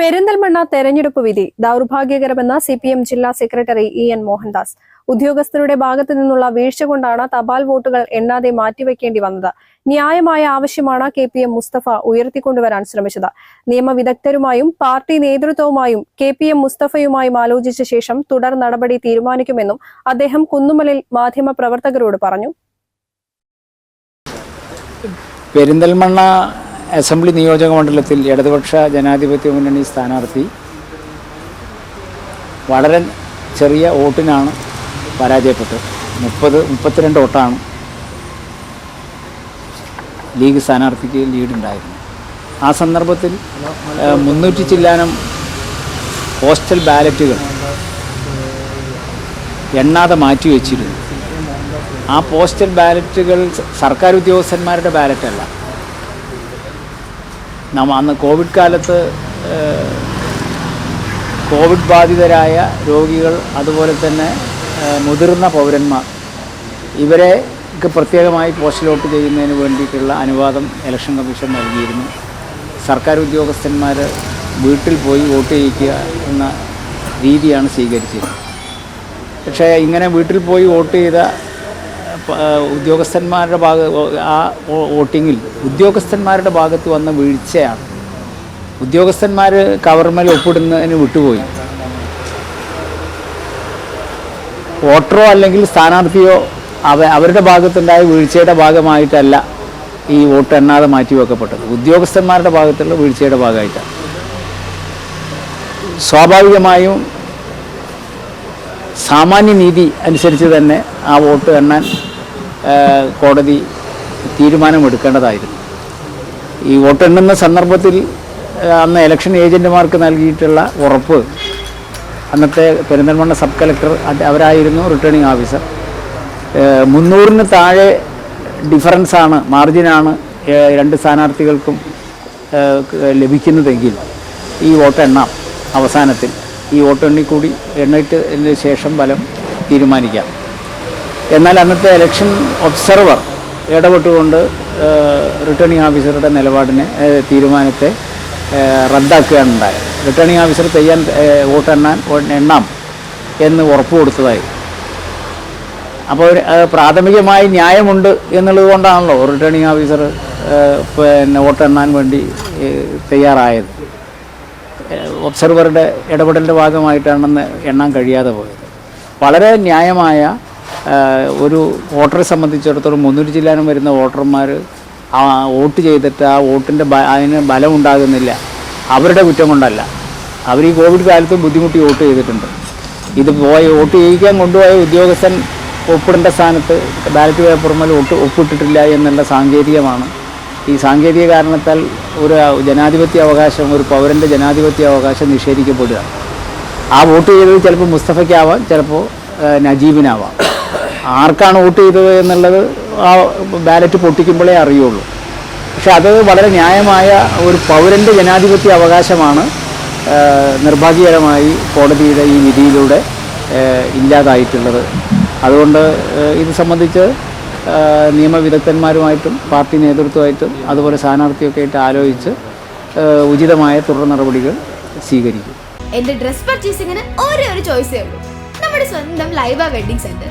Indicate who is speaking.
Speaker 1: പെരിന്തൽമണ്ണ തെരഞ്ഞെടുപ്പ് വിധി ദൗർഭാഗ്യകരമെന്ന് സി പി എം ജില്ലാ സെക്രട്ടറി ഇ എൻ മോഹൻദാസ്. ഉദ്യോഗസ്ഥരുടെ ഭാഗത്തു നിന്നുള്ള വീഴ്ച കൊണ്ടാണ് തപാൽ വോട്ടുകൾ എണ്ണാതെ മാറ്റിവെക്കേണ്ടി വന്നത്. ന്യായമായ ആവശ്യമാണ് കെ പി എം മുസ്തഫ ഉയർത്തിക്കൊണ്ടുവരാൻ ശ്രമിച്ചത്. നിയമവിദഗ്ധരുമായും പാർട്ടി നേതൃത്വവുമായും കെ പി എം മുസ്തഫയുമായും ആലോചിച്ച ശേഷം തുടർ നടപടി തീരുമാനിക്കുമെന്നും അദ്ദേഹം കുന്നുമലിൽ മാധ്യമപ്രവർത്തകരോട് പറഞ്ഞു.
Speaker 2: പെരിന്തൽമണ്ണ അസംബ്ലി നിയോജക മണ്ഡലത്തിൽ ഇടതുപക്ഷ ജനാധിപത്യ മുന്നണി സ്ഥാനാർത്ഥി വളരെ ചെറിയ വോട്ടിനാണ് പരാജയപ്പെട്ടത്. മുപ്പത് മുപ്പത്തിരണ്ട് വോട്ടാണ് ലീഗ് സ്ഥാനാർത്ഥിക്ക് ലീഡുണ്ടായിരുന്നു ആ സന്ദർഭത്തിൽ മുന്നൂറ്റി ചില്ലാനം പോസ്റ്റൽ ബാലറ്റുകൾ എണ്ണാതെ മാറ്റിവെച്ചിരുന്നു ആ പോസ്റ്റൽ ബാലറ്റുകൾ സർക്കാർ ഉദ്യോഗസ്ഥന്മാരുടെ ബാലറ്റല്ല. നമ്മ അന്ന് കോവിഡ് കാലത്ത് കോവിഡ് ബാധിതരായ രോഗികൾ അതുപോലെ തന്നെ മുതിർന്ന പൗരന്മാർ ഇവരെ പ്രത്യേകമായി പോസ്റ്റിലോട്ട് ചെയ്യുന്നതിന് വേണ്ടിയിട്ടുള്ള അനുവാദം ഇലക്ഷൻ കമ്മീഷൻ നൽകിയിരുന്നു. സർക്കാർ ഉദ്യോഗസ്ഥന്മാർ വീട്ടിൽ പോയി വോട്ട് ചെയ്യിക്കുക എന്ന രീതിയാണ് സ്വീകരിച്ചത് പക്ഷേ ഇങ്ങനെ വീട്ടിൽ പോയി വോട്ട് ചെയ്ത ഉദ്യോഗസ്ഥന്മാരുടെ ഭാഗ ആ വോട്ടിങ്ങിൽ ഉദ്യോഗസ്ഥന്മാരുടെ ഭാഗത്ത് വന്ന വീഴ്ചയാണ്. ഉദ്യോഗസ്ഥന്മാർ കവർമേൽ ഒപ്പിടുന്നതിന് വിട്ടുപോയി. വോട്ടറോ അല്ലെങ്കിൽ സ്ഥാനാർത്ഥിയോ അവ അവരുടെ ഭാഗത്തുണ്ടായ വീഴ്ചയുടെ ഭാഗമായിട്ടല്ല ഈ വോട്ട് എണ്ണാതെ മാറ്റി മാറ്റിവെക്കപ്പെട്ടത് ഉദ്യോഗസ്ഥന്മാരുടെ ഭാഗത്തുള്ള വീഴ്ചയുടെ ഭാഗമായിട്ടാണ്. സ്വാഭാവികമായും സാമാന്യ നീതി അനുസരിച്ച് തന്നെ ആ വോട്ട് എണ്ണാൻ കോടതി തീരുമാനമെടുക്കേണ്ടതായിരുന്നു. ഈ വോട്ടെണ്ണുന്ന സന്ദർഭത്തിൽ അന്ന് ഇലക്ഷൻ ഏജന്റുമാർക്ക് നൽകിയിട്ടുള്ള ഉറപ്പ് അന്നത്തെ പെരിന്തൽമണ്ണ സബ് കളക്ടർ അവരായിരുന്നു റിട്ടേണിംഗ് ഓഫീസർ മുന്നൂറിന് താഴെ ഡിഫറൻസാണ് മാർജിനാണ് രണ്ട് സ്ഥാനാർത്ഥികൾക്കും ലഭിക്കുന്നതെങ്കിൽ ഈ വോട്ട് എണ്ണാം അവസാനത്തിൽ ഈ വോട്ടെണ്ണിക്കൂടി എണ്ണിട്ട് ശേഷം ഫലം തീരുമാനിക്കാം. എന്നാൽ അന്നത്തെ ഇലക്ഷൻ ഒബ്സർവർ ഇടപെട്ടുകൊണ്ട് റിട്ടേണിംഗ് ഓഫീസറുടെ നിലപാടിനെ തീരുമാനത്തെ റദ്ദാക്കുകയാണ് ഉണ്ടായത്. റിട്ടേണിംഗ് ഓഫീസർ ചെയ്യാൻ വോട്ടെണ്ണാൻ എണ്ണാം എന്ന് ഉറപ്പ് കൊടുത്തതായി. അപ്പോൾ പ്രാഥമികമായി ന്യായമുണ്ട് എന്നുള്ളത് കൊണ്ടാണല്ലോ റിട്ടേണിംഗ് ഓഫീസർ പിന്നെ വോട്ടെണ്ണാൻ വേണ്ടി തയ്യാറായത്. ഒബ്സർവറുടെ ഇടപെടലിന്റെ ഭാഗമായിട്ടാണെന്ന് എണ്ണാൻ കഴിയാതെ പോയത്. വളരെ ന്യായമായ ഒരു വോട്ടറെ സംബന്ധിച്ചിടത്തോളം മുന്നൂറ് ജില്ലാനും വരുന്ന വോട്ടർമാർ ആ വോട്ട് ചെയ്തിട്ട് ആ വോട്ടിന്റെ അതിന് ബലമുണ്ടാകുന്നില്ല അവരുടെ കുറ്റം കൊണ്ടല്ല അവർ ഈ കോവിഡ് കാലത്ത് ബുദ്ധിമുട്ടി വോട്ട് ചെയ്തിട്ടുണ്ട്. ഇത് പോയ വോട്ട് ചെയ്യിക്കാൻ കൊണ്ടുപോയ ഉദ്യോഗസ്ഥൻ ഒപ്പിടേണ്ട സ്ഥാനത്ത് ബാലറ്റ് പേപ്പറുമേൽ ഒട്ട് ഒപ്പിട്ടിട്ടില്ല എന്നുള്ള സാങ്കേതികമാണ്. ഈ സാങ്കേതിക കാരണത്താൽ ഒരു ജനാധിപത്യ അവകാശം ഒരു പൗരന്റെ ജനാധിപത്യ അവകാശം നിഷേധിക്കപ്പെടുക. ആ വോട്ട് ചെയ്തത് ചിലപ്പോൾ മുസ്തഫയ്ക്കാവാം ചിലപ്പോൾ നജീബിനാവാം. ആർക്കാണ് വോട്ട് ചെയ്തത് എന്നുള്ളത് ആ ബാലറ്റ് പൊട്ടിക്കുമ്പോഴേ അറിയുള്ളൂ. പക്ഷെ അത് വളരെ ന്യായമായ ഒരു പൗരന്റെ ജനാധിപത്യ അവകാശമാണ് നിർഭാഗ്യകരമായി കോടതിയുടെ ഈ വിധിയിലൂടെ ഇല്ലാതായിട്ടുള്ളത്. അതുകൊണ്ട് ഇത് സംബന്ധിച്ച് നിയമവിദഗ്ധന്മാരുമായിട്ടും പാർട്ടി നേതൃത്വമായിട്ടും അതുപോലെ സ്ഥാനാർത്ഥിയൊക്കെ ആയിട്ട് ആലോചിച്ച് ഉചിതമായ തുടർ നടപടികൾ സ്വീകരിക്കും.
Speaker 3: എന്റെ ഡ്രസ് പർച്ചേസിംഗിന് ഒരേ ഒരു ചോയ്സേ ഉള്ളൂ. നമ്മുടെ സ്വന്തം Laiba wedding centre.